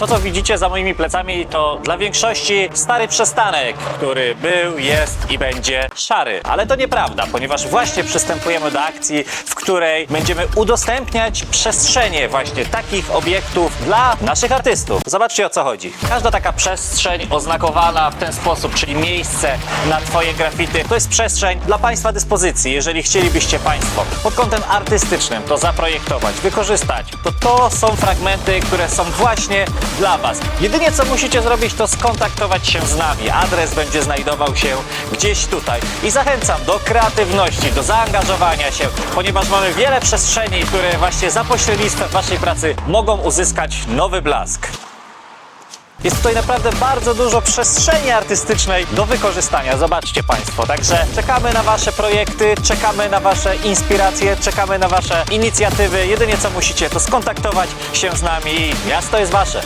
To, co widzicie za moimi plecami, to dla większości stary przystanek, który był, jest i będzie szary. Ale to nieprawda, ponieważ właśnie przystępujemy do akcji, w której będziemy udostępniać przestrzenie właśnie takich obiektów dla naszych artystów. Zobaczcie o co chodzi. Każda taka przestrzeń oznakowana w ten sposób, czyli miejsce na Twoje grafity, to jest przestrzeń dla Państwa dyspozycji. Jeżeli chcielibyście Państwo pod kątem artystycznym to zaprojektować, wykorzystać, to to są fragmenty, które są właśnie dla Was. Jedynie co musicie zrobić, to skontaktować się z nami. Adres będzie znajdował się gdzieś tutaj. I zachęcam do kreatywności, do zaangażowania się, ponieważ mamy wiele przestrzeni, które właśnie za pośrednictwem Waszej pracy mogą uzyskać nowy blask. Jest tutaj naprawdę bardzo dużo przestrzeni artystycznej do wykorzystania. Zobaczcie Państwo. Także czekamy na Wasze projekty, czekamy na Wasze inspiracje, czekamy na Wasze inicjatywy. Jedynie co musicie, to skontaktować się z nami i miasto jest Wasze.